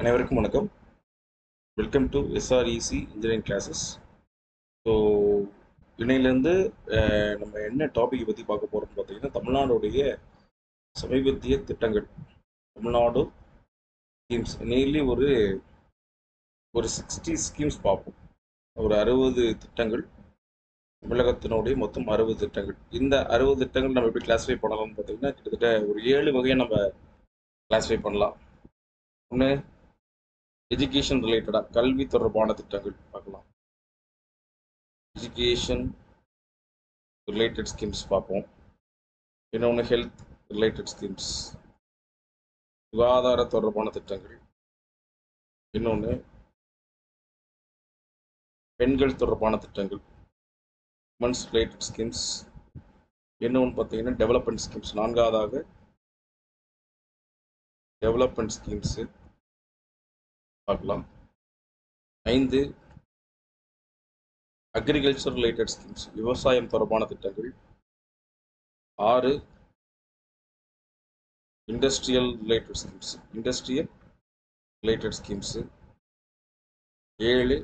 அனைவருக்கும் வணக்கம். Welcome to SREC engineering classes so இன்னையிலேருந்து நம்ம என்ன டாபிக் பற்றி பார்க்க போகிறோம்னு பார்த்தீங்கன்னா தமிழ்நாடுடைய சமீபத்திய திட்டங்கள். தமிழ்நாடு ஸ்கீம்ஸ் நெய்லி ஒரு ஒரு சிக்ஸ்டி ஸ்கீம்ஸ் பார்ப்போம். ஒரு அறுபது திட்டங்கள். தமிழகத்தினுடைய மொத்தம் அறுபது திட்டங்கள். இந்த அறுபது திட்டங்கள் நம்ம எப்படி கிளாஸிஃபை பண்ணலாம்னு பார்த்தீங்கன்னா கிட்டத்தட்ட ஒரு ஏழு வகையை நம்ம கிளாஸிஃபை பண்ணலாம். ஒன்று எஜுகேஷன் ரிலேட்டடாக கல்வி தொடர்பான திட்டங்கள் பார்க்கலாம். எஜுகேஷன் ரிலேட்டட் ஸ்கீம்ஸ் பார்ப்போம். இன்னொன்று ஹெல்த் ரிலேட்டட் ஸ்கீம்ஸ் சுகாதார தொடர்பான திட்டங்கள். இன்னொன்று பெண்கள் தொடர்பான திட்டங்கள். உமன்ஸ் ரிலேட்டட் ஸ்கீம்ஸ் இன்னொன்று பார்த்தீங்கன்னா டெவலப்மெண்ட் ஸ்கீம்ஸ் நான்காவதாக டெவலப்மெண்ட் ஸ்கீம்ஸு பார்க்கலாம். ஐந்து அக்ரிகல்ச்சர் ரிலேட்டட் ஸ்கீம்ஸ் விவசாயம் தொடர்பான திட்டங்கள். ஆறு industrial related schemes industrial related schemes ஏழு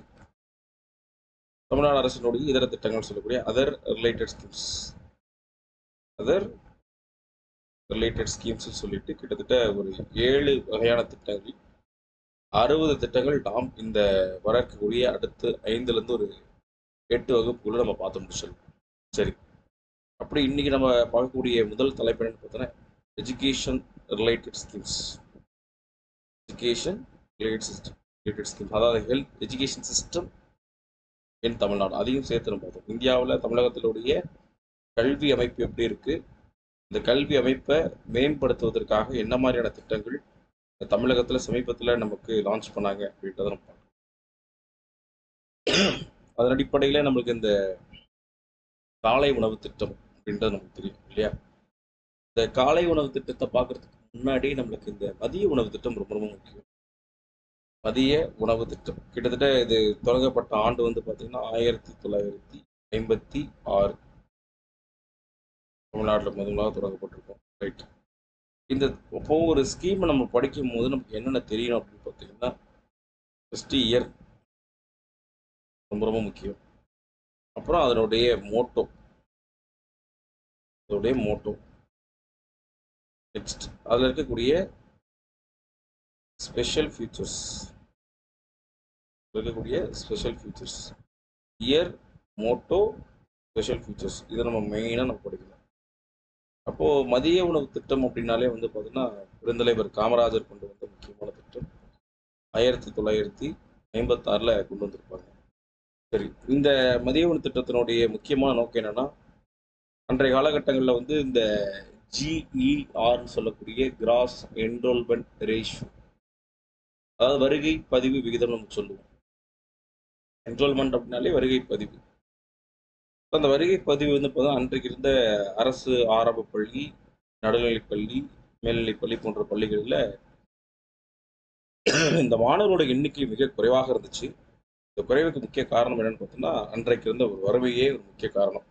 தமிழ்நாடு அரசினுடைய இதர திட்டங்கள் சொல்லக்கூடிய other related schemes other related schemes சொல்லிட்டு கிட்டத்தட்ட ஒரு ஏழு வகையான திட்டங்கள். அறுபது திட்டங்கள் நாம் இந்த வரக்கூடிய அடுத்து ஐந்துலேருந்து ஒரு எட்டு வகுப்புக்குள்ளே நம்ம பார்த்து முடிச்சிடலாம் சரி. அப்படி இன்றைக்கி நம்ம பார்க்கக்கூடிய முதல் தலைப்பு என்னன்னு பார்த்தோன்னா education related schemes education related system related schemes அதாவது ஹெல்த் எஜுகேஷன் சிஸ்டம் என் தமிழ்நாடு அதையும் சேர்த்து நம்ம பார்த்தோம். இந்தியாவில் தமிழகத்தினுடைய கல்வி அமைப்பு எப்படி இருக்குது இந்த கல்வி அமைப்பை மேம்படுத்துவதற்காக என்ன மாதிரியான திட்டங்கள் தமிழகத்தில் சமீபத்தில் நமக்கு லான்ச் பண்ணாங்க அப்படின்றத நம்ம பார்க்கணும். அதன் அடிப்படையில் நம்மளுக்கு இந்த காலை உணவு திட்டம் அப்படின்றது நமக்கு தெரியும் இல்லையா? இந்த காலை உணவு திட்டத்தை பார்க்கறதுக்கு முன்னாடி நம்மளுக்கு இந்த மதிய உணவு திட்டம் ரொம்ப ரொம்ப முக்கியம். மதிய உணவு திட்டம். கிட்டத்தட்ட இது தொடங்கப்பட்ட ஆண்டு வந்து பார்த்தீங்கன்னா ஆயிரத்தி தொள்ளாயிரத்தி ஐம்பத்தி ஆறு தமிழ்நாட்டில் முதலாக தொடங்கப்பட்டிருக்கோம். ரைட் இந்த இப்போ ஒரு ஸ்கீமை நம்ம படிக்கும் போது நமக்கு என்னென்ன தெரியணும் அப்படின்னு பார்த்தீங்கன்னா ஃபஸ்ட்டு இயர் ரொம்ப ரொம்ப முக்கியம். அப்புறம் அதனுடைய மோட்டோ அதோடைய மோட்டோ நெக்ஸ்ட் அதில் இருக்கக்கூடிய ஸ்பெஷல் ஃபியூச்சர்ஸ் இருக்கக்கூடிய special features year motto special futures இதை நம்ம மெயினாக நம்ம படிக்கணும். அப்போது மதிய உணவு திட்டம் அப்படின்னாலே வந்து பார்த்தீங்கன்னா பெருந்தலைவர் காமராஜர் கொண்டு வந்த முக்கியமான திட்டம். ஆயிரத்தி தொள்ளாயிரத்தி ஐம்பத்தாறில் கொண்டு வந்திருப்பாங்க. சரி இந்த மதிய உணவு திட்டத்தினுடைய முக்கியமான நோக்கம் என்னன்னா அன்றைய காலகட்டங்களில் வந்து இந்த ஜிஇஆர்னு சொல்லக்கூடிய கிராஸ் என்ரோல்மெண்ட் ரேஷியோ அதாவது வருகை பதிவு விகிதம் நம்ம சொல்லுவோம். என்ரோல்மெண்ட் அப்படின்னாலே வருகை பதிவு. அந்த வருகை பதிவு வந்து பார்த்தா அன்றைக்கு இருந்த அரசு ஆரம்ப பள்ளி நடுநிலைப்பள்ளி மேல்நிலைப்பள்ளி போன்ற பள்ளிகளில் இந்த மாணவரோட எண்ணிக்கை மிக குறைவாக இருந்துச்சு. இந்த குறைவுக்கு முக்கிய காரணம் என்னன்னு பார்த்தோம்னா அன்றைக்கு இருந்த ஒரு வறுமையே ஒரு முக்கிய காரணம்.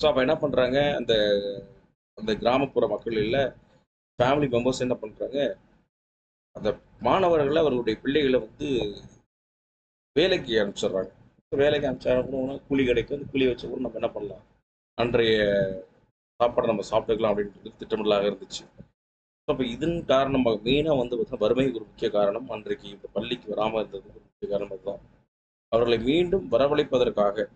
ஸோ அப்போ என்ன பண்ணுறாங்க அந்த அந்த கிராமப்புற மக்கள் இல்லை ஃபேமிலி மெம்பர்ஸ் என்ன பண்ணுறாங்க அந்த மாணவர்களை அவர்களுடைய பிள்ளைகளை வந்து வேலைக்கு அனுப்பிச்சிடுறாங்க. வேலைக்கு அனுப்பிச்சா கூலி கிடைக்கும். அந்த கூலி வச்சு கூட நம்ம என்ன பண்ணலாம்? அன்றைய சாப்பாடை நம்ம சாப்பிட்டுக்கலாம் அப்படின்றது திட்டமிடலாக இருந்துச்சு. ஸோ அப்போ இதன் காரணமாக மெயினாக வந்து பார்த்தீங்கன்னா வறுமை ஒரு முக்கிய காரணம். அன்றைக்கு இந்த பள்ளிக்கு வராமல் இருந்தது ஒரு முக்கிய காரணம் அதுதான். அவர்களை மீண்டும் வரவழைப்பதற்காக.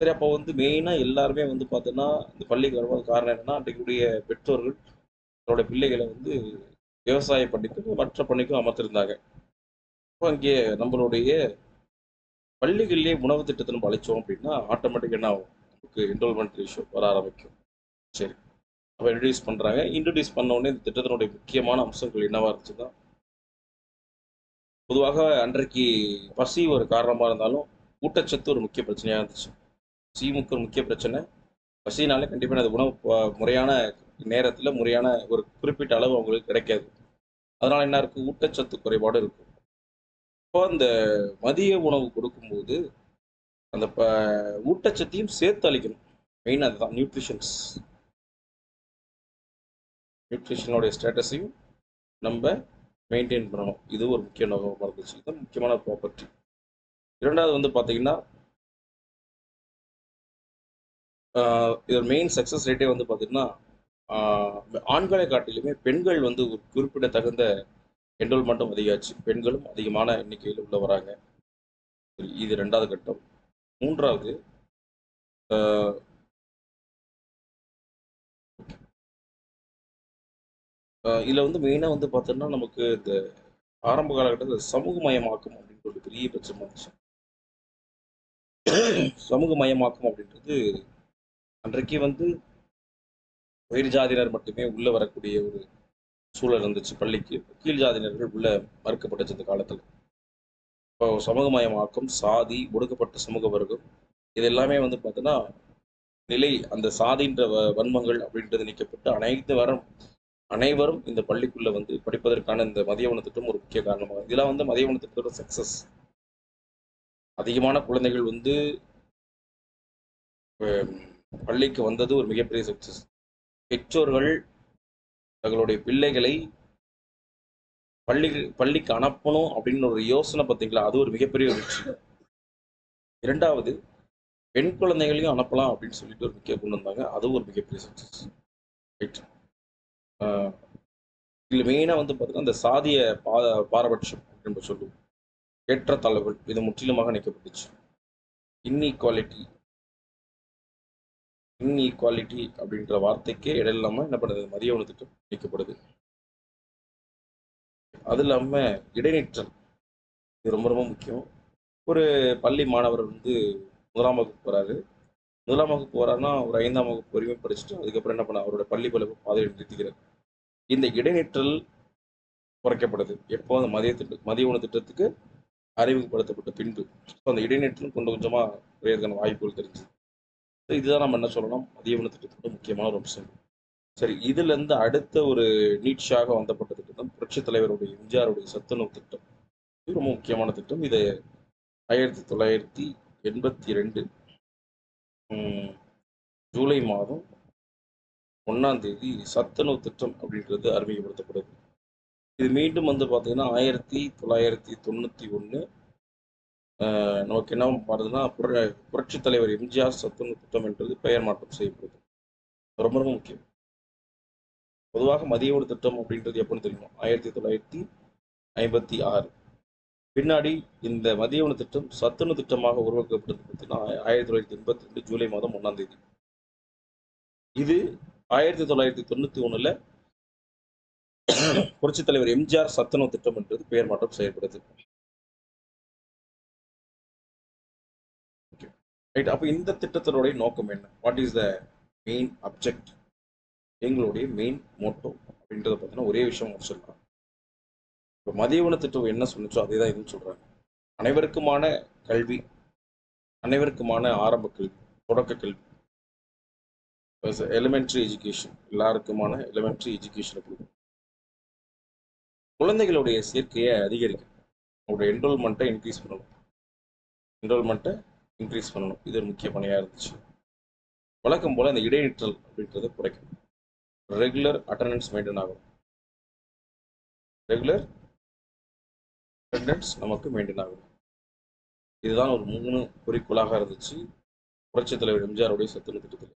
சரி அப்போ வந்து மெயினாக எல்லாருமே வந்து பார்த்தோன்னா இந்த பள்ளிக்கு வருவது காரணம் என்னன்னா அன்றைக்குடைய பெற்றோர்கள் அவருடைய பிள்ளைகளை வந்து விவசாய பண்ணிக்கும் மற்ற பணிக்கும் அமர்த்திருந்தாங்க. இப்போ அங்கே நம்மளுடைய பள்ளிகள்லேயே உணவு திட்டத்தை நம்ம அழைச்சோம் அப்படின்னா ஆட்டோமேட்டிக் என்ன ஆகும் நமக்கு என்ரோல்மெண்ட் ரேஷியோ வர ஆரம்பிக்கும். சரி. அப்போ இன்ட்ரடியூஸ் பண்ணுறாங்க இன்ட்ரடியூஸ் பண்ண உடனே இந்த திட்டத்தினுடைய முக்கியமான அம்சங்கள் என்னவாக இருந்துச்சுன்னா பொதுவாக அன்றைக்கு பசி ஒரு காரணமாக இருந்தாலும் ஊட்டச்சத்து ஒரு முக்கிய பிரச்சனையாக இருந்துச்சு. சீமுக்கு ஒரு முக்கிய பிரச்சனை. பசினாலே கண்டிப்பாக அது உணவு முறையான நேரத்தில் முறையான ஒரு குறிப்பிட்ட அளவு அவங்களுக்கு கிடைக்காது. அதனால் என்ன இருக்குது ஊட்டச்சத்து குறைபாடு இருக்கும். அந்த மதிய உணவு கொடுக்கும்போது அந்த ப ஊட்டச்சத்தையும் சேர்த்து அளிக்கணும். மெயின் அதுதான் நியூட்ரிஷன்ஸ் நியூட்ரிஷனோடைய ஸ்டேட்டஸையும் நம்ம மெயின்டைன் பண்ணணும். இது ஒரு முக்கிய நோக்கமாக இருந்துச்சு முக்கியமான ப்ராப்பர்ட்டி இரண்டாவது வந்து பார்த்தீங்கன்னா இதோட மெயின் சக்ஸஸ் ரேட்டே வந்து பார்த்தீங்கன்னா ஆண்களை காட்டிலுமே பெண்கள் வந்து ஒரு குறிப்பிடத்தகுந்த என்ரோல்மெண்ட்டும் அதிகாச்சு பெண்களும் அதிகமான எண்ணிக்கையில் உள்ள வராங்க இது ரெண்டாவது கட்டம். மூன்றாவது இதில் வந்து மெயினாக வந்து பார்த்தோன்னா நமக்கு இந்த ஆரம்ப காலகட்டத்தில் சமூகமயமாக்கம் அப்படின்ற ஒரு பெரிய பிரச்சனை இருந்துச்சு சமூகமயமாக்கம் அப்படின்றது அன்றைக்கு வந்து உயிர் ஜாதியினர் மட்டுமே உள்ளே வரக்கூடிய ஒரு சூழல் இருந்துச்சு. பள்ளிக்கு கீழ் ஜாதியினர்கள் உள்ள மறுக்கப்பட்டுச்சு இந்த காலத்தில். இப்போ சமூகமயமாக்கம் சாதி ஒடுக்கப்பட்ட சமூக வர்க்கம் இது எல்லாமே வந்து பார்த்தீங்கன்னா நிலை அந்த சாதின்ற வ- வன்மங்கள் அப்படின்றது நீக்கப்பட்டு அனைத்து வரம் அனைவரும் இந்த பள்ளிக்குள்ள வந்து படிப்பதற்கான இந்த மதிய உணவு திட்டம் ஒரு முக்கிய காரணமாக இதெல்லாம் வந்து மதிய உணவு திட்டத்தோட சக்சஸ் அதிகமான குழந்தைகள் வந்து பள்ளிக்கு வந்தது ஒரு மிகப்பெரிய சக்சஸ் பெற்றோர்கள் தங்களுடைய பிள்ளைகளை பள்ளி பள்ளிக்கு அனுப்பணும் அப்படின்னு ஒரு யோசனை பார்த்தீங்களா? அது ஒரு மிகப்பெரிய ஒரு விஷயம் இரண்டாவது பெண் குழந்தைகளையும் அனுப்பலாம் அப்படின்னு சொல்லிட்டு ஒரு முக்கிய கொண்டு வந்தாங்க அதுவும் ஒரு மிகப்பெரிய சக்சஸ் ரைட் இதில் மெயினாக வந்து பார்த்தீங்கன்னா இந்த சாதிய பா பாரபட்சம் அப்படின்னு சொல்லுவோம். ஏற்றத்தாழ்வுகள் இது முற்றிலுமாக நிற்கப்பட்டுச்சு இன்இக்வாலிட்டி இன்இக்வாலிட்டி அப்படின்ற வார்த்தைக்கே இடம் இல்லாமல் என்ன பண்ணுது? மதிய உணவு திட்டம் நீக்கப்படுது அது இல்லாமல் இடைநிற்றல். இது ரொம்ப ரொம்ப முக்கியம். ஒரு பள்ளி மாணவர் வந்து முதலாம் வகுப்பு போகிறாரு முதலாம் வகுப்பு போகிறாருன்னா ஒரு ஐந்தாம் வகுப்பு வரைக்கும் படிச்சுட்டு அதுக்கப்புறம் என்ன பண்ண? அவரோட பள்ளி பல பாதையை நிறுத்திக்கிறார். இந்த இடைநிற்றல் குறைக்கப்படுது. எப்போ? அந்த மதிய திட்ட மதிய உணவு திட்டத்துக்கு அறிமுகப்படுத்தப்பட்ட பின்பு. ஸோ அந்த இடைநிற்றல் கொஞ்சம் கொஞ்சமாக குறையறதுக்கான வாய்ப்புகள் தெரிஞ்சு இதுதான் நம்ம என்ன சொல்லணும்? மதிய திட்டத்தோட முக்கியமான ஒரு அம்சம். சரி இதுலேருந்து அடுத்த ஒரு நீட்சியாக வந்தப்பட்ட திட்டம் புரட்சித் தலைவருடைய எம்ஜிஆருடைய சத்துணவு திட்டம். இது ரொம்ப முக்கியமான திட்டம். இது ஆயிரத்தி தொள்ளாயிரத்தி எண்பத்தி ரெண்டு ஜூலை மாதம் ஒன்றாம் தேதி சத்துணவு திட்டம் அப்படின்றது அறிமுகப்படுத்தப்படுது. இது மீண்டும் வந்து பார்த்தீங்கன்னா ஆயிரத்தி தொள்ளாயிரத்தி தொண்ணூற்றி ஒன்று நமக்கு என்ன மாறுதுன்னா புர புரட்சித் தலைவர் எம்ஜிஆர் சத்துணவு திட்டம் என்றது பெயர் மாற்றம் செய்யப்படுது. ரொம்ப ரொம்ப முக்கியம். பொதுவாக மதிய ஒரு திட்டம் அப்படின்றது எப்போன்னு தெரியுமா? ஆயிரத்தி தொள்ளாயிரத்தி ஐம்பத்தி ஆறு. பின்னாடி இந்த மதிய உணவு திட்டம் சத்துணவு திட்டமாக உருவாக்கப்பட்டது பார்த்தீங்கன்னா ஆயிரத்தி தொள்ளாயிரத்தி எண்பத்தி ரெண்டு ஜூலை மாதம் ஒன்றாம் தேதி. இது ஆயிரத்தி தொள்ளாயிரத்தி தொண்ணூற்றி ஒன்றில் புரட்சித் தலைவர் எம்ஜிஆர் சத்துணவு திட்டம் என்றது பெயர் மாற்றம் செயல்படுது ரைட் அப்போ இந்த திட்டத்தினுடைய நோக்கம் என்ன? What is the main object எங்களுடைய மெயின் மோட்டோ அப்படின்றத பார்த்தீங்கன்னா ஒரே விஷயம் சொல்கிறாங்க இப்போ மதிய உணவு திட்டம் என்ன சொன்னிச்சோ அதே தான் இதுன்னு சொல்கிறாங்க அனைவருக்குமான கல்வி அனைவருக்குமான ஆரம்ப கல்வி தொடக்க கல்வி. எலிமெண்ட்ரி எஜுகேஷன் எல்லாருக்குமான எலிமெண்ட்ரி எஜுகேஷனை கொடுக்கும். குழந்தைகளுடைய சேர்க்கையை அதிகரிக்கணும். அவங்களோட என்ரோல்மெண்ட்டை இன்க்ரீஸ் பண்ணணும். என்ரோல்மெண்ட்டை இன்க்ரீஸ் பண்ணணும். இது ஒரு முக்கிய பணியாக இருந்துச்சு. வழக்கம் போல் இந்த இடைநிற்றல் அப்படின்றத குறைக்கணும். ரெகுலர் அட்டண்டன்ஸ் மெயின்டைன் ஆகும் ரெகுலர் அட்டண்டன்ஸ் நமக்கு மெயின்டைன் ஆகும் இதுதான் ஒரு மூணு குறிக்கோளாக இருந்துச்சு. புரட்சித் தலைவர் எம்ஜிஆருடைய சத்துணவு திட்டத்தில்.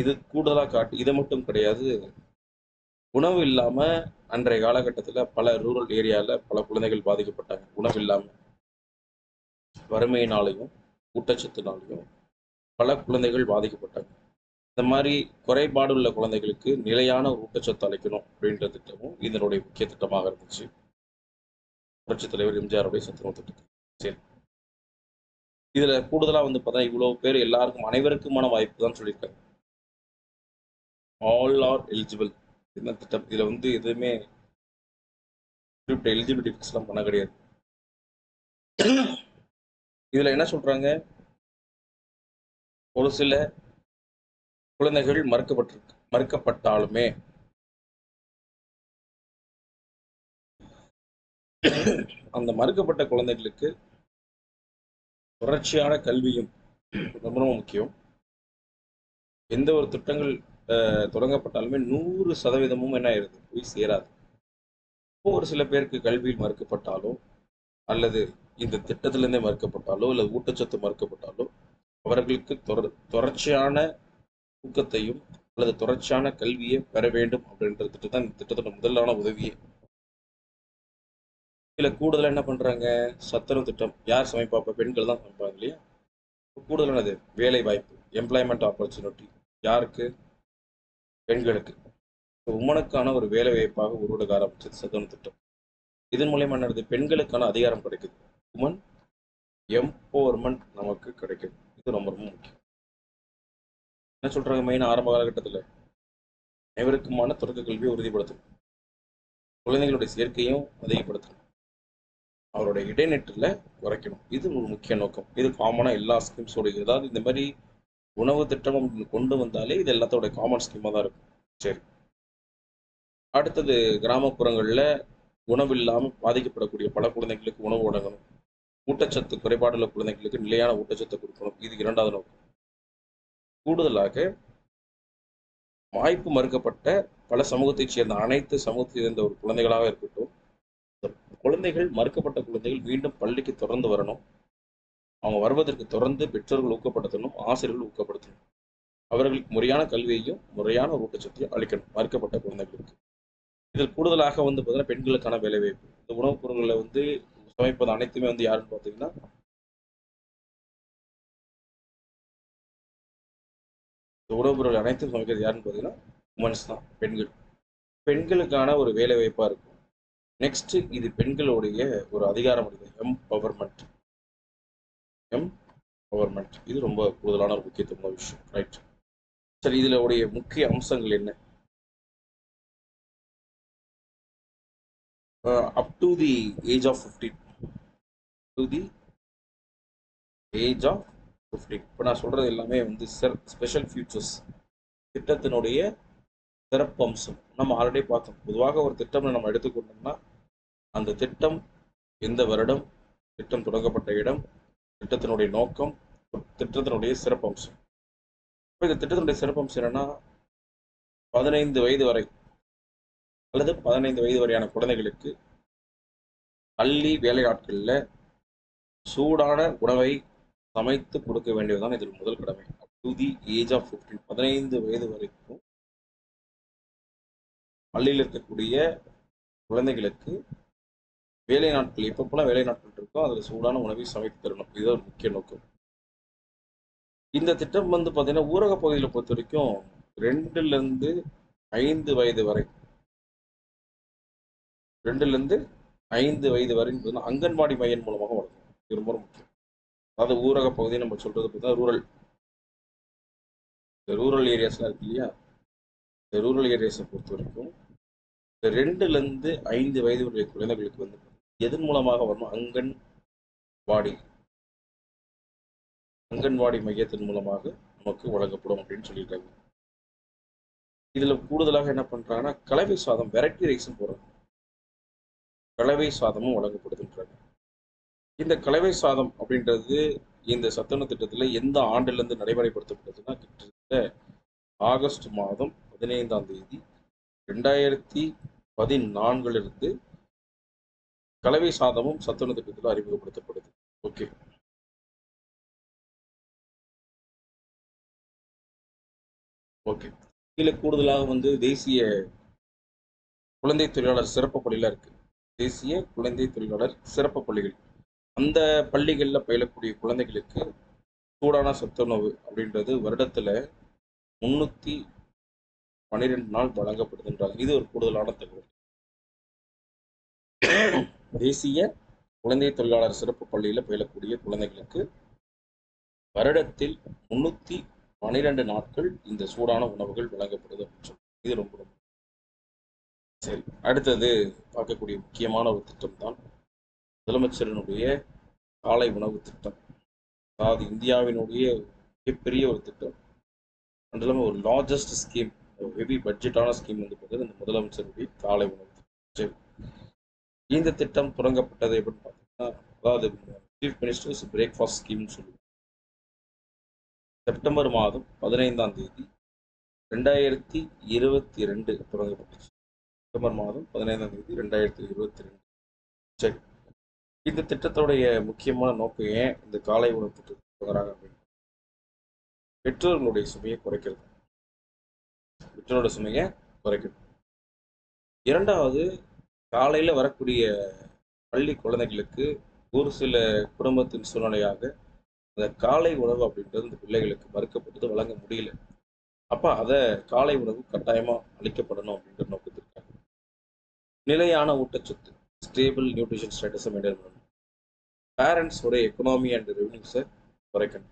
இது கூடுதலாக காட்டு இதை மட்டும் கிடையாது. உணவு இல்லாமல் அன்றைய காலகட்டத்தில் பல ரூரல் ஏரியாவில் பல குழந்தைகள் பாதிக்கப்பட்டாங்க. உணவு இல்லாமல் வறுமையினாலையும் ஊட்டச்சத்துனாலையும் பல குழந்தைகள் பாதிக்கப்பட்டாங்க. இந்த மாதிரி குறைபாடு உள்ள குழந்தைகளுக்கு நிலையான ஒரு ஊட்டச்சத்து அளிக்கணும் அப்படின்ற திட்டமும் இதனுடைய முக்கிய திட்டமாக இருந்துச்சு. புரட்சித் தலைவர் எம்ஜிஆருடைய சத்துணவு திட்டத்தை. சரி. இதுல கூடுதலா வந்து பார்த்தா இவ்வளவு பேர் எல்லாருக்கும் அனைவருக்குமான வாய்ப்பு தான் சொல்லியிருக்காங்க ஆல் ஆர் எலிஜிபிள் என்ன திட்டம்? இதுல வந்து எதுவுமே குறிப்பிட்ட எலிஜிபிலிட்டி ஃபிக்ஸ்லாம் பண்ண கிடையாது. இதுல என்ன சொல்றாங்க? ஒரு சில குழந்தைகள் மறுக்கப்பட்டிருக்கு மறுக்கப்பட்டாலுமே அந்த மறுக்கப்பட்ட குழந்தைகளுக்கு தொடர்ச்சியான கல்வியும் ரொம்ப ரொம்ப முக்கியம். எந்த ஒரு திட்டங்கள் அஹ், தொடங்கப்பட்டாலுமே நூறு சதவீதமும் என்ன ஆயிருது? போய் சேராது. ஒரு சில பேருக்கு கல்வியில் மறுக்கப்பட்டாலோ அல்லது இந்த திட்டத்திலிருந்தே மறுக்கப்பட்டாலோ இல்லை ஊட்டச்சத்து மறுக்கப்பட்டாலோ அவர்களுக்கு தொடர் தொடர்ச்சியான ஊக்கத்தையும் அல்லது தொடர்ச்சியான கல்வியை பெற வேண்டும் அப்படின்ற திட்டம் தான் இந்த திட்டத்தோட முதலான உதவியே. இதில் கூடுதலாக என்ன பண்றாங்க? சத்துணவு திட்டம். யார் சமைப்பாப்ப? பெண்கள் தான் சமைப்பாங்க இல்லையா? கூடுதலானது வேலை வாய்ப்பு எம்ப்ளாய்மெண்ட் ஆப்பர்ச்சுனிட்டி யாருக்கு? பெண்களுக்கு. உமனுக்கான ஒரு வேலை வாய்ப்பாக உருவாக ஆரம்பிச்சது சத்துணவு திட்டம். இதன் மூலயமா என்னது பெண்களுக்கான அதிகாரம் கிடைக்குது. உமன் எம்பவர்மெண்ட் நமக்கு கிடைக்கும். இது ரொம்ப ரொம்ப முக்கியம். என்ன சொல்றாங்க மெயின் ஆரம்ப காலகட்டத்தில்? அனைவருக்குமான தொடக்க கல்வியை உறுதிப்படுத்தும் குழந்தைகளுடைய சேர்க்கையும் அதிகப்படுத்தணும். அவருடைய இடைநெட்டில் குறைக்கணும் இது ஒரு முக்கிய நோக்கம். இது காமனாக எல்லா ஸ்கீம்ஸோட ஏதாவது இந்த மாதிரி உணவு திட்டம் அப்படின்னு கொண்டு வந்தாலே இது எல்லாத்தோட காமன் ஸ்கீமாக தான் இருக்கும். சரி. அடுத்தது கிராமப்புறங்களில் உணவு இல்லாமல் பாதிக்கப்படக்கூடிய பல குழந்தைகளுக்கு உணவு வழங்கணும். ஊட்டச்சத்து குறைபாடுள்ள குழந்தைகளுக்கு நிலையான ஊட்டச்சத்தை கொடுக்கணும். இது இரண்டாவது நோக்கம். கூடுதலாக வாய்ப்பு மறுக்கப்பட்ட பல சமூகத்தைச் சேர்ந்த அனைத்து சமூகத்தைச் சேர்ந்த ஒரு குழந்தைகளாக இருக்கட்டும் குழந்தைகள் மறுக்கப்பட்ட குழந்தைகள் மீண்டும் பள்ளிக்கு தொடர்ந்து வரணும். அவங்க வருவதற்கு தொடர்ந்து பெற்றோர்கள் ஊக்கப்படுத்தணும் ஆசிரியர்கள் ஊக்கப்படுத்தணும். அவர்களுக்கு முறையான கல்வியையும் முறையான ஊட்டச்சத்தையும் அளிக்கணும் மறுக்கப்பட்ட குழந்தைகளுக்கு. இதில் கூடுதலாக வந்து பார்த்தீங்கன்னா பெண்களுக்கான வேலைவாய்ப்பு. இந்த உணவுப் பொருட்களை வந்து சமைப்பது அனைத்துமே வந்து யாருன்னு பார்த்தீங்கன்னா இந்த உணவுப் பொருள் அனைத்தும் சமைக்கிறது யாருன்னு பார்த்தீங்கன்னா உமன்ஸ் தான் பெண்கள். பெண்களுக்கான ஒரு வேலை வாய்ப்பாக இருக்கும். நெக்ஸ்ட் இது பெண்களுடைய ஒரு அதிகாரம் எம் பவர்மெண்ட் எம் பவர்மெண்ட் இது ரொம்ப கூடுதலான ஒரு முக்கியத்துவமான விஷயம். ரைட் சரி இதில் உடைய முக்கிய அம்சங்கள் என்ன? Up to the age of fifteen to the age of fifteen இப்போ நான் சொல்கிறது எல்லாமே வந்து ஸ்பெஷல் ஃபியூச்சர்ஸ் திட்டத்தினுடைய சிறப்பம்சம். நம்ம ஆல்ரெடி பார்த்தோம். பொதுவாக ஒரு திட்டம் நம்ம எடுத்துக்கொண்டோம்னா அந்த திட்டம் எந்த வருடம் திட்டம் தொடங்கப்பட்ட இடம் திட்டத்தினுடைய நோக்கம் திட்டத்தினுடைய சிறப்பம்சம். இப்போ இந்த திட்டத்தினுடைய சிறப்பம்சம் என்னென்னா பதினைந்து வயது வரை அல்லது பதினைந்து வயது வரையான குழந்தைகளுக்கு பள்ளி வேலை நாட்களில் சூடான உணவை சமைத்து கொடுக்க வேண்டியதுதான் இதில் முதல் கடமை. To the age of fifteen பதினைந்து வயது வரைக்கும் பள்ளியில் இருக்கக்கூடிய குழந்தைகளுக்கு வேலை நாட்கள் எப்பப்பெல்லாம் வேலை நாட்கள் இருக்கோ அதில் சூடான உணவை சமைத்து தரணும். இதுதான் ஒரு முக்கிய நோக்கம். இந்த திட்டம் வந்து பார்த்தீங்கன்னா ஊரக பகுதியில் பொறுத்த வரைக்கும் ரெண்டுலேருந்து ஐந்து வயது வரை ரெண்டுலேருந்து ஐந்து வயது வரை அங்கன்வாடி மையம் மூலமாக வளர்க்கணும் இது ரொம்ப முக்கியம். அதாவது ஊரக பகுதி நம்ம சொல்றது பார்த்தீங்கன்னா ரூரல் இந்த ரூரல் ஏரியாஸ்லாம் இருக்கு இல்லையா? இந்த ரூரல் ஏரியாஸை பொறுத்த வரைக்கும் இந்த ரெண்டுலேருந்து ஐந்து வயது உடைய குழந்தைகளுக்கு வந்து எதன் மூலமாக வரணும்? அங்கன்வாடி. அங்கன்வாடி மையத்தின் மூலமாக நமக்கு வழங்கப்படும் அப்படின்னு சொல்லியிருக்காங்க. இதில் கூடுதலாக என்ன பண்ணுறாங்கன்னா கலவை சாதம் வெரைட்டி ரைஸும் போடுறாங்க. கலவை சாதமும் வழங்கப்படுதுன்றாங்க இந்த கலவை சாதம் அப்படின்றது இந்த சத்துணவு திட்டத்தில் எந்த ஆண்டிலிருந்து நடைமுறைப்படுத்தப்பட்டதுன்னா கிட்டத்தட்ட ஆகஸ்ட் மாதம் பதினைந்தாம் தேதி ரெண்டாயிரத்தி பதினான்கிலிருந்து கலவை சாதமும் சத்துணவு திட்டத்தில் அறிமுகப்படுத்தப்படுது. ஓகே. ஓகே. இதில் கூடுதலாக வந்து தேசிய குழந்தை தொழிலாளர் சிறப்பு பள்ளியெலாம் இருக்கு. தேசிய குழந்தை தொழிலாளர் சிறப்பு பள்ளிகள். அந்த பள்ளிகளில் பயிலக்கூடிய குழந்தைகளுக்கு சூடான சத்துணவு அப்படின்றது வருடத்தில் முன்னூற்றி பன்னிரெண்டு நாள் வழங்கப்படுதுன்றாங்க இது ஒரு கூடுதலான தகவல். தேசிய குழந்தை தொழிலாளர் சிறப்பு பள்ளியில் பயிலக்கூடிய குழந்தைகளுக்கு வருடத்தில் முன்னூற்றி பன்னிரெண்டு நாட்கள் இந்த சூடான உணவுகள் வழங்கப்படுது அப்படின்னு சொல்லி இது ரொம்ப ரொம்ப சரி அடுத்தது பார்க்கக்கூடிய முக்கியமான ஒரு திட்டம் தான் முதலமைச்சரினுடைய காலை உணவு திட்டம். அதாவது இந்தியாவினுடைய மிகப்பெரிய ஒரு திட்டம். அது இல்லாமல் ஒரு லார்ஜஸ்ட் ஸ்கீம் ஹெவி பட்ஜெட்டான ஸ்கீம் வந்து பார்த்தீங்கன்னா இந்த முதலமைச்சருடைய காலை உணவு திட்டம். சரி. இந்த திட்டம் தொடங்கப்பட்டது எப்படின்னு பார்த்தீங்கன்னா அதாவது சீஃப் மினிஸ்டர்ஸ் பிரேக்ஃபாஸ்ட் ஸ்கீம்னு சொல்லுவாங்க. செப்டம்பர் மாதம் பதினைந்தாம் தேதி ரெண்டாயிரத்தி இருபத்தி ரெண்டு தொடங்கப்பட்டுச்சு. செப்டம்பர் மாதம் பதினைந்தாம் தேதி ரெண்டாயிரத்தி இருபத்தி ரெண்டு. சரி இந்த திட்டத்துடைய முக்கியமான நோக்கம் ஏன் இந்த காலை உணவு திட்டத்தை வராங்க அப்படின்னு பெற்றோர்களுடைய சுமையை குறைக்கிறது. பெற்றோரோட சுமையை குறைக்கிறது இரண்டாவது காலையில் வரக்கூடிய பள்ளி குழந்தைகளுக்கு ஒரு சில குடும்பத்தின் சூழ்நிலையாக அந்த காலை உணவு அப்படின்றது இந்த பிள்ளைகளுக்கு மறுக்கப்பட்டது வழங்க முடியல. அப்போ அதை காலை உணவு கட்டாயமாக அளிக்கப்படணும் அப்படின்ற நோக்கத்தில் நிலையான ஊட்டச்சத்து ஸ்டேபிள் நியூட்ரிஷன் ஸ்டேட்டஸை மெயின்டைன் பண்ணணும். பேரண்ட்ஸோட எக்கனாமி அண்ட் ரெவன்யூஸை குறைக்கணும்.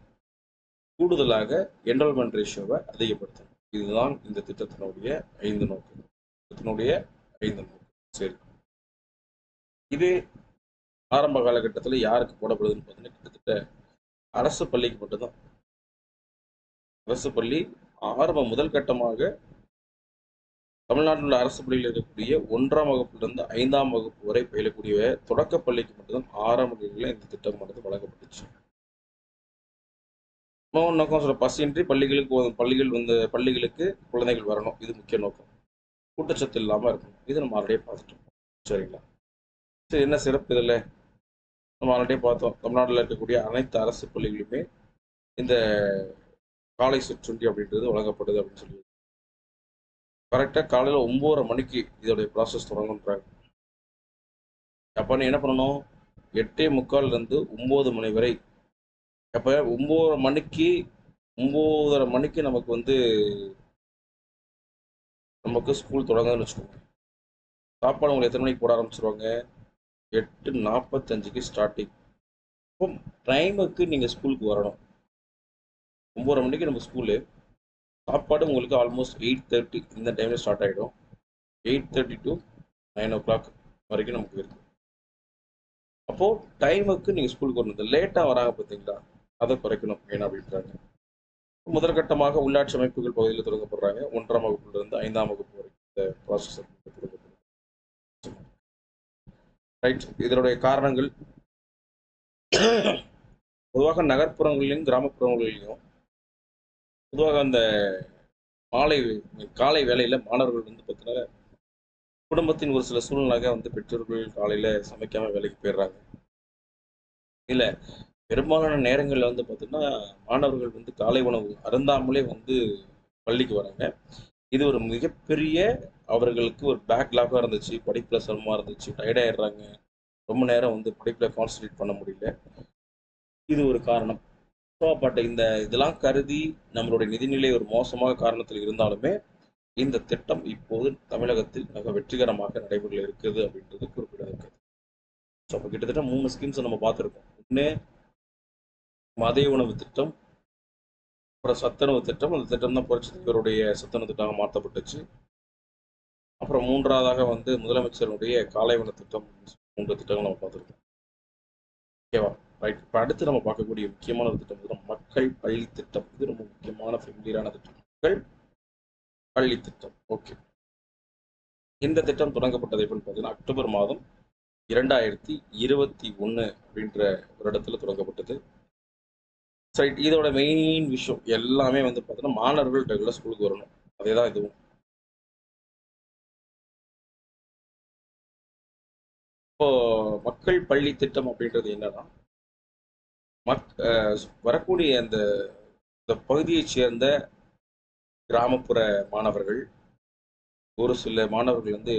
கூடுதலாக என்ரோல்மெண்ட் ரேஷியோவை அதிகப்படுத்தணும். இதுதான் இந்த திட்டத்தினுடைய ஐந்து நோக்கம். திட்டத்தினுடைய ஐந்து நோக்கம். சரி. இது ஆரம்ப காலகட்டத்தில் யாருக்கு போடப்படுதுன்னு பார்த்தீங்கன்னா கிட்டத்தட்ட அரசு பள்ளிக்கு மட்டும்தான். அரசு பள்ளி ஆரம்ப முதல் கட்டமாக தமிழ்நாட்டில் உள்ள அரசு பள்ளியில் இருக்கக்கூடிய ஒன்றாம் வகுப்புலேருந்து ஐந்தாம் வகுப்பு வரை பயிலக்கூடிய தொடக்க பள்ளிக்கு மட்டும்தான் ஆறாம் நிலையில் இந்த திட்டமானது வழங்கப்பட்டுச்சு. இன்னொரு நோக்கம் சொல்ல பசியின்றி பள்ளிகளுக்கு பள்ளிகள் வந்து பள்ளிகளுக்கு குழந்தைகள் வரணும். இது முக்கிய நோக்கம். ஊட்டச்சத்து இல்லாமல் இருக்கணும். இது நம்ம ஆல்ரெடியே பார்த்துட்டோம். சரிங்களா? சரி என்ன சிறப்பு இதில்? நம்ம ஆல்ரெடியே பார்த்தோம். தமிழ்நாட்டில் இருக்கக்கூடிய அனைத்து அரசு பள்ளிகளுமே இந்த காலை சிற்றுண்டி அப்படின்றது வழங்கப்படுது அப்படின்னு சொல்லி கரெக்டாக காலையில் ஒம்போதரை மணிக்கு இதோடைய ப்ராசஸ் தொடங்குன்றாங்க அப்போ நீ என்ன பண்ணணும்? எட்டே முக்கால்லேருந்து ஒம்பது மணி வரை. அப்போ ஒம்போரை மணிக்கு ஒம்போதரை மணிக்கு நமக்கு வந்து நமக்கு ஸ்கூல் தொடங்குதுன்னு வச்சுக்கோங்க. சாப்பாடு உங்களுக்கு எத்தனை மணிக்கு போட ஆரம்பிச்சிருவாங்க? எட்டு நாற்பத்தஞ்சுக்கு ஸ்டார்டிங் இப்போ டைமுக்கு நீங்கள் ஸ்கூலுக்கு வரணும். ஒம்பது மணிக்கு நம்ம ஸ்கூலு சாப்பாடு உங்களுக்கு ஆல்மோஸ்ட் எயிட் தேர்ட்டி இந்த டைமில் ஸ்டார்ட் ஆகிடும் eight thirty to nine o'clock வரைக்கும் நமக்கு இருக்குது அப்போது டைமுக்கு நீங்கள் ஸ்கூலுக்கு வரணும். லேட்டாக வராங்க பார்த்தீங்களா? அதை குறைக்கணும் மெயின் அப்படின்றாங்க முதற்கட்டமாக உள்ளாட்சி அமைப்புகள் பகுதியில் தொடங்கப்படுறாங்க. ஒன்றாம் வகுப்புலேருந்து ஐந்தாம் வகுப்பு வரைக்கும் இந்த ப்ராசஸ் ரைட் இதனுடைய காரணங்கள். பொதுவாக நகர்ப்புறங்களிலும் கிராமப்புறங்களிலும் பொதுவாக அந்த மாலை காலை வேலையில் மாணவர்கள் வந்து பார்த்தீங்கன்னா குடும்பத்தின் ஒரு சில சூழ்நிலையாக வந்து பெற்றோர்கள் காலையில் சமைக்காமல் வேலைக்கு போயிடுறாங்க. இல்லை பெரும்பாலான நேரங்களில் வந்து பார்த்திங்கன்னா மாணவர்கள் வந்து காலை உணவு அருந்தாமலே வந்து பள்ளிக்கு வராங்க. இது ஒரு மிகப்பெரிய அவர்களுக்கு ஒரு பேக்லாகாக இருந்துச்சு படிப்பில் சிரமமாக இருந்துச்சு டயர்டாயிடுறாங்க ரொம்ப நேரம் வந்து படிப்பில் கான்சன்ட்ரேட் பண்ண முடியல. இது ஒரு காரணம். ஸோ பட் இந்த இதெல்லாம் கருதி நம்மளுடைய நிதிநிலை ஒரு மோசமாக காரணத்தில் இருந்தாலுமே இந்த திட்டம் இப்போது தமிழகத்தில் மிக வெற்றிகரமாக நடைமுறையில் இருக்குது அப்படின்றது குறிப்பிடத்தக்கது. ஸோ அப்போ கிட்டத்தட்ட மூணு ஸ்கீம்ஸை நம்ம பார்த்துருக்கோம். ஒன்று மதிய உணவு திட்டம் அப்புறம் சத்துணவு திட்டம். அந்த திட்டம் தான் புரட்சி தலைவருடைய சத்துணவு திட்டமாக மாற்றப்பட்டுச்சு. அப்புறம் மூன்றாவதாக வந்து முதலமைச்சருடைய காலை உணவு திட்டம் மூன்று திட்டங்கள் நம்ம பார்த்துருக்கோம். ஓகேவா? ரைட் இப்போ அடுத்து நம்ம பார்க்கக்கூடிய முக்கியமான ஒரு திட்டம் வந்து மக்கள் பள்ளி திட்டம். இது ரொம்ப முக்கியமான ஃபெமிலியரான திட்டம். மக்கள் பள்ளி திட்டம். ஓகே இந்த திட்டம் தொடங்கப்பட்டது எப்படின்னு பார்த்தீங்கன்னா அக்டோபர் மாதம் இரண்டாயிரத்தி இருபத்தி ஒன்று அப்படின்ற ஒரு இடத்துல தொடங்கப்பட்டது. சரி இதோட மெயின் விஷயம் எல்லாமே வந்து பார்த்தீங்கன்னா மாணவர்கள் ரெகுலர் ஸ்கூலுக்கு வரணும். அதே தான் இதுவும். இப்போ மக்கள் பள்ளி திட்டம் அப்படின்றது என்னன்னா மக் வரக்கூடிய அந்த இந்த பகுதியைச் சேர்ந்த கிராமப்புற மாணவர்கள் ஒரு சில மாணவர்கள் வந்து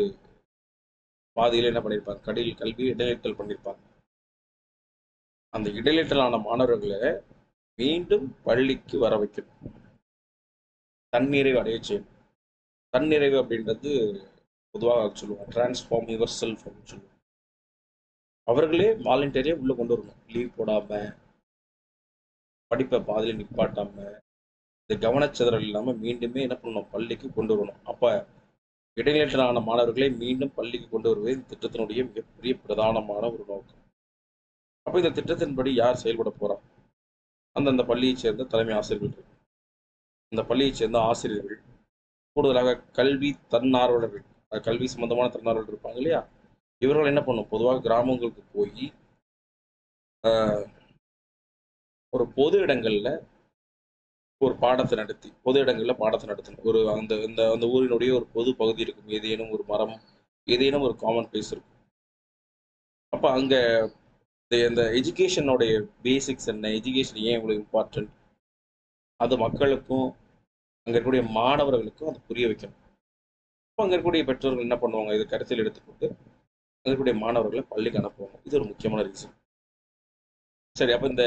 பாதியில் என்ன பண்ணியிருப்பாங்க கடையில் கல்வி இடைநிற்றல் பண்ணியிருப்பாங்க அந்த இடைநிற்றலான மாணவர்களை மீண்டும் பள்ளிக்கு வர வைக்கணும். தன்னிறைவு அடைய செய்யணும். தன்னிறைவு அப்படின்றது பொதுவாக சொல்லுவாங்க டிரான்ஸ்ஃபார்ம் யுவர் செல்ஃப் அப்படின்னு சொல்லுவாங்க. அவர்களே வாலண்டியரே உள்ளே கொண்டு வரணும். லீவ் போடாமல் படிப்பை பாதியில் நிப்பாட்டாம இந்த கவனச்சிதறல் இல்லாமல் மீண்டுமே என்ன பண்ணணும்? பள்ளிக்கு கொண்டு வரணும். அப்போ இடைநிற்றலான மாணவர்களை மீண்டும் பள்ளிக்கு கொண்டு வருவது இந்த திட்டத்தினுடைய மிகப்பெரிய பிரதானமான ஒரு நோக்கம். அப்போ இந்த திட்டத்தின்படி யார் செயல்பட போறா? அந்தந்த பள்ளியைச் சேர்ந்த தலைமை ஆசிரியர்கள் இந்த பள்ளியைச் சேர்ந்த ஆசிரியர்கள் கூடுதலாக கல்வி தன்னார்வலர்கள் கல்வி சம்பந்தமான தன்னார்வலர்கள் இருப்பாங்க இல்லையா? இவர்கள் என்ன பண்ணும்? பொதுவாக கிராமங்களுக்கு போய் ஒரு பொது இடங்களில் ஒரு பாடத்தை நடத்தி பொது இடங்களில் பாடத்தை நடத்தணும். ஒரு அந்த இந்த அந்த ஊரினுடைய ஒரு பொது பகுதி இருக்கும். ஏதேனும் ஒரு மரம் ஏதேனும் ஒரு காமன் பிளேஸ் இருக்கும். அப்போ அங்கே இந்த எஜுகேஷனுடைய பேசிக்ஸ் என்ன? எஜுகேஷன் ஏன் இவ்வளோ இம்பார்ட்டன்ட் அது மக்களுக்கும் அங்கே இருக்கக்கூடிய மாணவர்களுக்கும் அது புரிய வைக்கணும். அப்போ அங்கே இருக்கக்கூடிய பெற்றோர்கள் என்ன பண்ணுவாங்க? இது கருத்தில் எடுத்துக்கொண்டு இருக்கக்கூடிய மாணவர்களை பள்ளிக்கு அனுப்புவாங்க இது ஒரு முக்கியமான ரீசன் சரி அப்போ இந்த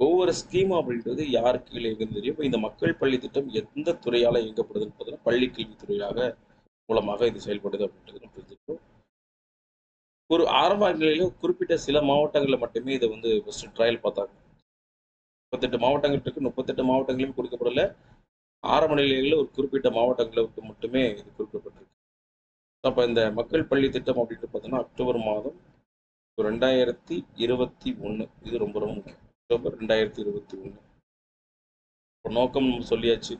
ஒவ்வொரு ஸ்கீமும் அப்படின்றது யாருக்கு கீழே எங்குன்னு தெரியும். இப்போ இந்த மக்கள் பள்ளி திட்டம் எந்த துறையால் இயங்கப்படுதுன்னு பார்த்தீங்கன்னா பள்ளி கல்வித்துறையாக மூலமாக இது செயல்படுது அப்படின்றது நம்ம தெரிஞ்சுக்கிறோம் ஒரு ஆரம்ப நிலையில குறிப்பிட்ட சில மாவட்டங்களில் மட்டுமே இதை வந்து ஃபஸ்ட்டு ட்ரையல் பார்த்தாங்க. முப்பத்தெட்டு மாவட்டங்கள் இருக்கு. முப்பத்தெட்டு மாவட்டங்களையும் கொடுக்கப்படல. ஆரம்ப நிலையில் ஒரு குறிப்பிட்ட மாவட்டங்களுக்கு மட்டுமே இது குறிப்பிடப்பட்டிருக்கு அப்போ இந்த மக்கள் பள்ளி திட்டம் அப்படின்ட்டு பார்த்தோன்னா அக்டோபர் மாதம் ரெண்டாயிரத்தி இருபத்தி ஒன்று இது ரொம்ப ரொம்ப முக்கியம். அக்டோபர் ரெண்டாயிரத்தி இருபத்தி ஒன்று நோக்கம் நம்ம சொல்லியாச்சு.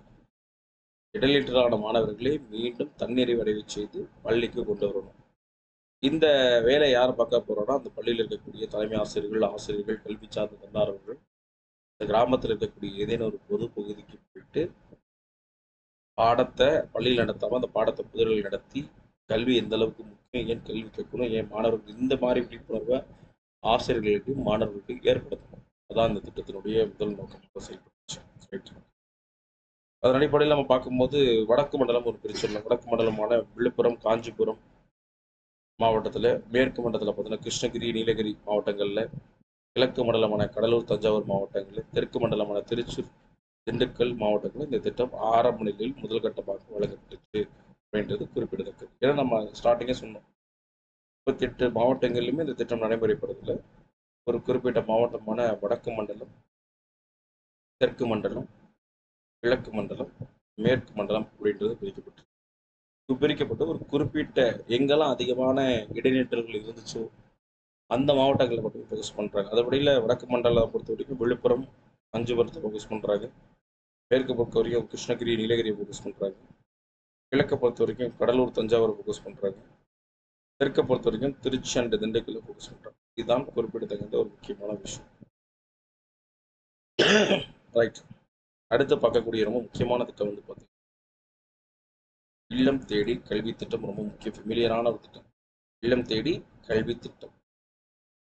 இடலீட்டரான மாணவர்களை மீண்டும் தன்னிறைவடைவு செய்து பள்ளிக்கு கொண்டு வரணும். இந்த வேலை யார் பார்க்க போகிறோன்னா அந்த பள்ளியில் இருக்கக்கூடிய தலைமை ஆசிரியர்கள் ஆசிரியர்கள் கல்வி சார்ந்த தன்னார்வர்கள் இந்த கிராமத்தில் இருக்கக்கூடிய ஏதேனும் ஒரு பொது பகுதிக்கு போயிட்டு பாடத்தை பள்ளியில் நடத்தாமல் அந்த பாடத்தை புதர்கள் நடத்தி கல்வி எந்த அளவுக்கு முக்கியம் ஏன் கல்வி கேட்கணும் ஏன் மாணவர்கள் இந்த மாதிரி விழிப்புணர்வை ஆசிரியர்களுக்கும் மாணவர்களுக்கும் ஏற்படுத்தணும். அதான் இந்த திட்டத்தினுடைய முதல் நோக்கமாக செயல்பட்டுச்சு ரைட் அதன் அடிப்படையில் நம்ம பார்க்கும்போது வடக்கு மண்டலம் ஒரு பிரிச்சிடலாம் வடக்கு மண்டலமான விழுப்புரம் காஞ்சிபுரம் மாவட்டத்தில் மேற்கு மண்டலத்தில் பார்த்தீங்கன்னா கிருஷ்ணகிரி நீலகிரி மாவட்டங்களில் கிழக்கு மண்டலமான கடலூர் தஞ்சாவூர் மாவட்டங்களில் தெற்கு மண்டலமான திருச்சூர் திண்டுக்கல் மாவட்டங்களில் இந்த திட்டம் ஆரம்ப நிலையில் முதல் கட்டமாக வழங்கப்பட்டுச்சு. அப்படின்றது குறிப்பிடத்தக்கது ஏன்னா நம்ம ஸ்டார்டிங்கே சொன்னோம். முப்பத்தி எட்டு மாவட்டங்களிலுமே இந்த திட்டம் நடைமுறைப்படுறதில்ல ஒரு குறிப்பிட்ட மாவட்டமான வடக்கு மண்டலம் தெற்கு மண்டலம் கிழக்கு மண்டலம் மேற்கு மண்டலம் அப்படின்றது பிரிக்கப்பட்டு பிரிக்கப்பட்டு ஒரு குறிப்பிட்ட எங்கெல்லாம் அதிகமான இடைநிற்றல்கள் இருந்துச்சோ அந்த மாவட்டங்களில் மட்டும் ஃபோக்கஸ் பண்ணுறாங்க அதுபடியில் வடக்கு மண்டலம் பொறுத்த வரைக்கும் விழுப்புரம் காஞ்சிபுரத்தை ஃபோக்கஸ் பண்ணுறாங்க மேற்கு பொறுத்த வரைக்கும் கிருஷ்ணகிரி நீலகிரியை ஃபோக்கஸ் பண்ணுறாங்க கிழக்கை பொறுத்த வரைக்கும் கடலூர் தஞ்சாவூரை ஃபோக்கஸ் பண்ணுறாங்க தெற்கை பொறுத்த வரைக்கும் திருச்சி அண்ட் திண்டுக்கல்ல ஃபோக்கஸ் பண்ணுறாங்க இதுதான் குறிப்பிடத்தகுந்த ஒரு முக்கியமான விஷயம். ரைட் அடுத்து பார்க்கக்கூடிய ரொம்ப முக்கியமான திட்டம் வந்து பார்த்தீங்கன்னா இல்லம் தேடி கல்வி திட்டம் ரொம்ப முக்கிய ஃபெமிலியரான ஒரு திட்டம். இல்லம் தேடி கல்வி திட்டம்.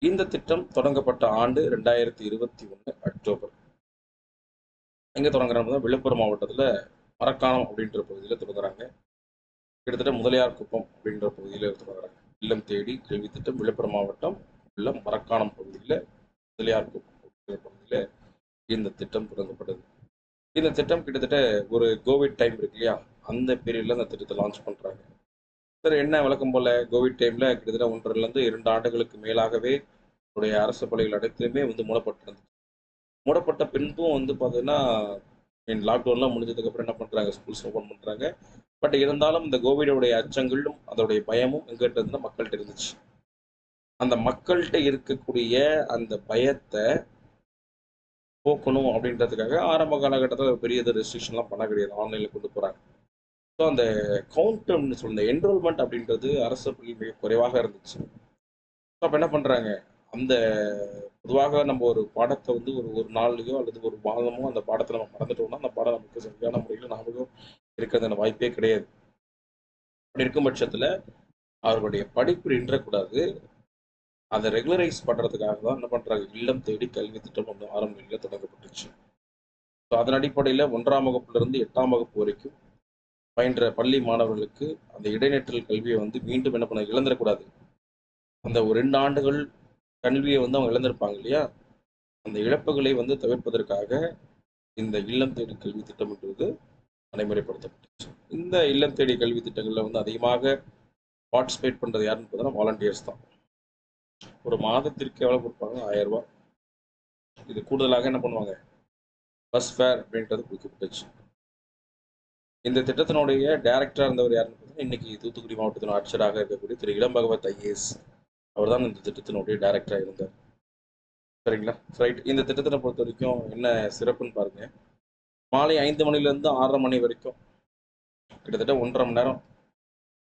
இந்த திட்டம் தொடங்கப்பட்ட ஆண்டு ரெண்டாயிரத்தி இருபத்தி ஒன்று அக்டோபர். எங்கே தொடங்குறாங்க? விழுப்புரம் மாவட்டத்தில் மரக்காணம் அப்படின்ற பகுதியில் தொடங்குறாங்க கிட்டத்தட்ட முதலியார் குப்பம் அப்படின்ற பகுதியில் தொடங்குறாங்க இல்லம் தேடி கல்வி திட்டம் விழுப்புரம் மாவட்டம் உள்ள மரக்காணம் பகுதியில் முதலியார் குப்பம் அப்படின்ற பகுதியில் இந்த திட்டம் தொடங்கப்பட்டது. இந்த திட்டம் கிட்டத்தட்ட ஒரு கோவிட் டைம் இருக்கு இல்லையா? அந்த பீரியடில் அந்த திட்டத்தை லான்ச் பண்ணுறாங்க சார் என்ன விளக்கம் போல கோவிட் டைமில் கிட்டத்தட்ட ஒன்றரைலேருந்து இரண்டு ஆண்டுகளுக்கு மேலாகவே உடைய அரசு பள்ளிகள் அனைத்துலையுமே வந்து மூடப்பட்டிருந்துச்சு. மூடப்பட்ட பின்பும் வந்து பார்த்தீங்கன்னா லாக்டவுன்லாம் முடிஞ்சதுக்கு அப்புறம் என்ன பண்றாங்க? ஸ்கூல்ஸ் ஓப்பன் பண்றாங்க. பட் இருந்தாலும் இந்த கோவிடோடைய அச்சங்களும் அதோடைய பயமும் எங்கிட்ட இருந்து மக்கள்கிட்ட இருந்துச்சு. அந்த மக்கள்கிட்ட இருக்கக்கூடிய அந்த பயத்தை போக்கணும் அப்படின்றதுக்காக ஆரம்ப காலகட்டத்தில் பெரிய ரெஸ்ட்ரிக்ஷன்லாம் பண்ண கிடையாது. ஆன்லைனில் கொண்டு போகிறாங்க ஸோ அந்த கவுண்டம்னு சொல்லுங்க என்ரோல்மெண்ட் அப்படின்றது அரசு பள்ளி மிக குறைவாக இருந்துச்சு. ஸோ அப்போ என்ன பண்ணுறாங்க அந்த பொதுவாக நம்ம ஒரு பாடத்தை வந்து ஒரு ஒரு நாள்லையோ அல்லது ஒரு மாதமோ அந்த பாடத்தை நம்ம மறந்துட்டோம்னா அந்த பாடம் நமக்கு சரியான முறையில் ஞாபகம் இருக்கிறது வாய்ப்பே கிடையாது. அப்படி இருக்கும் பட்சத்தில் அவர்களுடைய படிப்பு நின்றக்கூடாது. அதை ரெகுலரைஸ் பண்ணுறதுக்காக தான் என்ன பண்ணுறாங்க இல்லம் தேடி கல்வி திட்டம் வந்து ஆரம்ப நிலையில் தொடங்கப்பட்டுச்சு. ஸோ அதன் அடிப்படையில் ஒன்றாம் வகுப்புலேருந்து எட்டாம் வகுப்பு வரைக்கும் பயின்ற பள்ளி மாணவர்களுக்கு அந்த இடைநிற்றல் கல்வியை வந்து மீண்டும் என்ன பண்ண இழந்துடக்கூடாது. அந்த ஒரு ரெண்டு ஆண்டுகள் கல்வியை வந்து அவங்க இழந்திருப்பாங்க இல்லையா? அந்த இழப்புகளை வந்து தவிர்ப்பதற்காக இந்த இல்லம் தேடி கல்வி திட்டம்ன்றது நடைமுறைப்படுத்தப்பட்டுச்சு. இந்த இல்லம் தேடி கல்வி திட்டங்களில் வந்து அதிகமாக பார்ட்டிசிபேட் பண்ணுறது யாருன்னு பார்த்தோன்னா வாலண்டியர்ஸ் தான். ஒரு மாதத்திற்கு எவ்வளோ கொடுப்பாங்க? ஆயிரம் இது கூடுதலாக என்ன பண்ணுவாங்க? பஸ் ஃபேர் அப்படின்றது கொடுக்கப்பட்டுச்சு. இந்த திட்டத்தினுடைய டைரக்டராக இருந்தவர் யாருன்னு பார்த்தீங்கன்னா இன்னைக்கு தூத்துக்குடி மாவட்டத்தின் ஆட்சியராக இருக்கக்கூடிய திரு. இளம்பகவத் ஐஏஎஸ். அவர் தான் இந்த திட்டத்தினுடைய டைரக்டராக இருந்தார். சரிங்களா? ரைட் இந்த திட்டத்தை பொறுத்த வரைக்கும் என்ன சிறப்புன்னு பாருங்க. மாலை ஐந்து மணிலேருந்து ஆறரை மணி வரைக்கும். கிட்டத்தட்ட ஒன்றரை மணி நேரம்.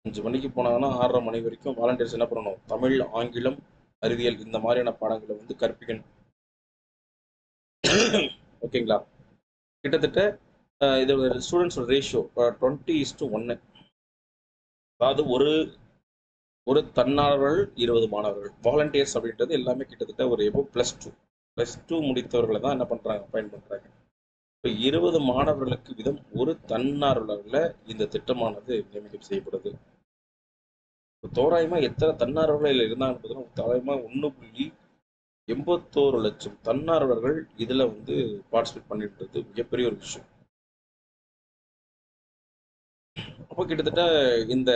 அஞ்சு மணிக்கு போனாங்கன்னா ஆறரை மணி வரைக்கும் வாலண்டியர்ஸ் என்ன பண்ணணும்? தமிழ் ஆங்கிலம் அறிவியல் இந்த மாதிரியான பாடங்களை வந்து கற்பிக்கணும். ஓகேங்களா? கிட்டத்தட்ட இது ஸ்டூடெண்ட்ஸோட ரேஷியோ டுவெண்ட்டி இஸ் டு ஒன்று அதாவது ஒரு ஒரு தன்னார்வர்கள் இருபது மாணவர்கள். வாலண்டியர்ஸ் அப்படின்றது எல்லாமே கிட்டத்தட்ட ஒரு எபோ ப்ளஸ் டூ ப்ளஸ் டூ முடித்தவர்களை தான் என்ன பண்ணுறாங்க பயன் பண்ணுறாங்க இப்போ இருபது மாணவர்களுக்கு விதம் ஒரு தன்னார்வலர்களில் இந்த திட்டமானது நியமிக்கம் செய்யப்படுது. இப்போ தோராயமாக எத்தனை தன்னார்வலர்கள் இருந்தாங்க பார்த்தீங்கன்னா தோராயமாக ஒன்று புள்ளி எண்பத்தோரு லட்சம் தன்னார்வலர்கள் இதில் வந்து பார்ட்டிசிபேட் பண்ணிட்டு மிகப்பெரிய ஒரு விஷயம். அப்போ கிட்டத்தட்ட இந்த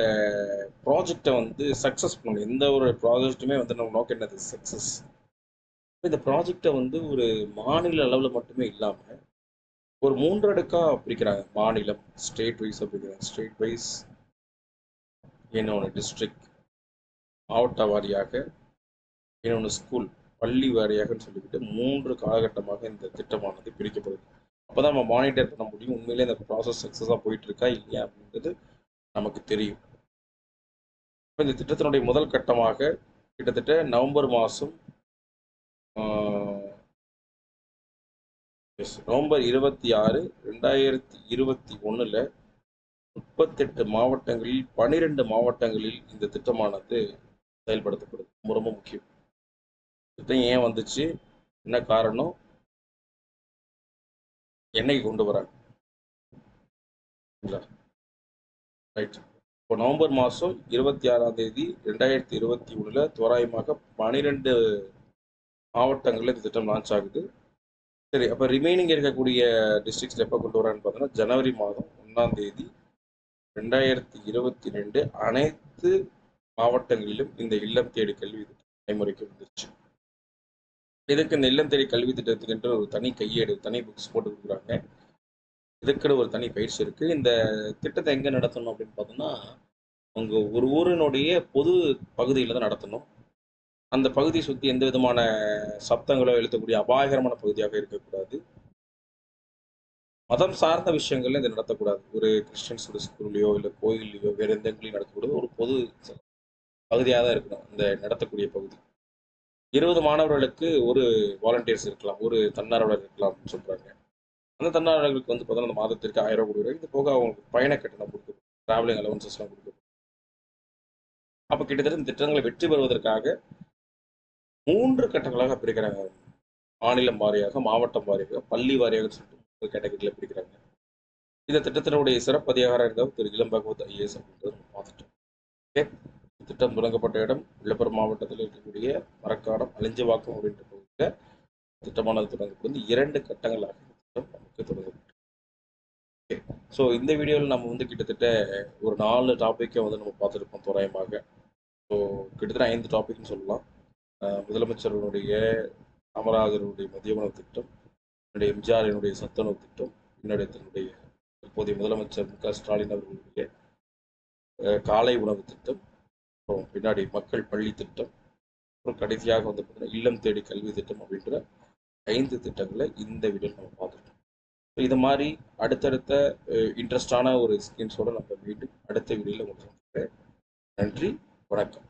ப்ராஜெக்டை வந்து சக்ஸஸ் பண்ணல எந்த ஒரு ப்ராஜெக்ட்டுமே வந்து நம்ம நோக்கம் என்னது? சக்ஸஸ் இந்த ப்ராஜெக்டை வந்து ஒரு மாநில அளவில் மட்டுமே இல்லாமல் ஒரு மூன்றடுக்காக பிரிக்கிறாங்க. மாநிலம் ஸ்டேட் வைஸாக பிரிக்கிறாங்க. ஸ்டேட் வைஸ் இன்னொன்று டிஸ்ட்ரிக்ட் மாவட்ட வாரியாக இன்னொன்று ஸ்கூல் பள்ளி வாரியாகன்னு சொல்லிக்கிட்டு மூன்று காலகட்டமாக இந்த திட்டமானது பிரிக்கப்படுது. அப்போ தான் நம்ம மானிட்டர் பண்ண முடியும். உண்மையிலே இந்த ப்ராசஸ் சக்ஸஸாக போயிட்டு இருக்கா இல்லையா அப்படின்றது நமக்கு தெரியும். இப்போ இந்த திட்டத்தினுடைய முதல் கட்டமாக கிட்டத்தட்ட நவம்பர் மாதம் நவம்பர் இருபத்தி ஆறு ரெண்டாயிரத்தி இருபத்தி ஒன்றில் முப்பத்தெட்டு மாவட்டங்களில் பனிரெண்டு மாவட்டங்களில் இந்த திட்டமானது செயல்படுத்தப்படுது. ரொம்ப ரொம்ப முக்கியம். திட்டம் ஏன் வந்துச்சு? என்ன காரணம்? என்னைக்கு கொண்டு வராங்க? ரைட் இப்போ நவம்பர் மாதம் இருபத்தி ஆறாம் தேதி ரெண்டாயிரத்தி இருபத்தி ஒன்றில் தோராயமாக பனிரெண்டு மாவட்டங்களில் இந்த திட்டம் லான்ச் ஆகுது. சரி அப்போ ரிமைனிங் இருக்கக்கூடிய டிஸ்ட்ரிக்ஸ் எப்போ கொண்டு வரான்னு பார்த்தோன்னா ஜனவரி மாதம் ஒன்றாம் தேதி ரெண்டாயிரத்தி இருபத்தி ரெண்டு அனைத்து மாவட்டங்களிலும் இந்த இல்லம் தேடி கல்வி நடைமுறைக்கு வந்துருச்சு. இதுக்கு இந்த இல்லம் தேடி கல்வி திட்டத்துக்கு ஒரு தனி கையேடு தனி புக்ஸ் போட்டு கொடுக்குறாங்க இதுக்குன்னு ஒரு தனி பயிற்சி இருக்குது இந்த திட்டத்தை எங்கே நடத்தணும் அப்படின்னு பார்த்தோம்னா உங்கள் ஒரு ஊரினுடைய பொது பகுதியில் தான் நடத்தணும். அந்த பகுதியை சுற்றி எந்த விதமான சப்தங்களோ எழுத்தக்கூடிய அபாயகரமான பகுதியாக இருக்கக்கூடாது. மதம் சார்ந்த விஷயங்கள்ல இதை நடத்தக்கூடாது. ஒரு கிறிஸ்டின்ஸோட ஸ்கூல்லையோ இல்லை கோயில்லையோ வேற எந்த இடங்களையும் நடத்தக்கூடாது ஒரு பொது பகுதியாக தான் இருக்கணும். இந்த நடத்தக்கூடிய பகுதி. இருபது மாணவர்களுக்கு ஒரு வாலண்டியர்ஸ் இருக்கலாம் ஒரு தன்னார்வலர் இருக்கலாம் அப்படின்னு சொல்றாங்க. அந்த தன்னார்வலர்களுக்கு வந்து பார்த்தோன்னா அந்த மாதத்திற்கு ஆயிரம் ரூபாய் கொடுக்குறாங்க. இது போக அவங்களுக்கு பயண கட்டணம் கொடுக்கும் டிராவலிங் அலவன்சஸ்லாம் கொடுக்கும். அப்போ கிட்டத்தட்ட இந்த திட்டங்களை வெற்றி பெறுவதற்காக மூன்று கட்டங்களாக பிரிக்கிறாங்க. மாநிலம் வாரியாக மாவட்டம் வாரியாக பள்ளி வாரியாக சொல்லிட்டு மூன்று கேட்டகரியில் பிரிக்கிறாங்க. இந்த திட்டத்தினுடைய சிறப்பு அதிகாரம் இருந்தால் திரு இளம் பகவத் ஐஏஎஸ் அப்படின்றது பார்த்துட்டோம் ஓகே திட்டம் தொடங்கப்பட்ட இடம் விழுப்புரம் மாவட்டத்தில் இருக்கக்கூடிய மரக்காடம் அழிஞ்சவாக்கம் அப்படின்ற பகுதியில் திட்டமானது தொடங்கப்படுது. இரண்டு கட்டங்களாக திட்டம் நமக்கு தொடங்கப்பட்டு ஓகே ஸோ இந்த வீடியோவில் நம்ம வந்து கிட்டத்தட்ட ஒரு நாலு டாப்பிக்கை வந்து நம்ம பார்த்துருப்போம் தோராயமாக. ஸோ கிட்டத்தட்ட ஐந்து டாபிக்னு சொல்லலாம். முதலமைச்சருடைய காமராஜருடைய மதிய உணவு திட்டம் என்னுடைய எம்ஜிஆரினுடைய சத்துணவு திட்டம் என்னுடைய தன்னுடைய தற்போதைய முதலமைச்சர் மு க ஸ்டாலின் அவர்களுடைய காலை உணவு திட்டம் அப்புறம் பின்னாடி மக்கள் பள்ளி திட்டம் அப்புறம் கடைசியாக வந்து பார்த்தீங்கன்னா இல்லம் தேடி கல்வி திட்டம் அப்படின்ற ஐந்து திட்டங்களை இந்த வீடியோவில் நம்ம பார்த்துருக்கோம் ஸோ இது மாதிரி அடுத்தடுத்த இன்ட்ரெஸ்டான ஒரு ஸ்கீம்ஸோடு நம்ம மீண்டும் அடுத்த வீடியோவில் உங்களுக்கு நன்றி வணக்கம்.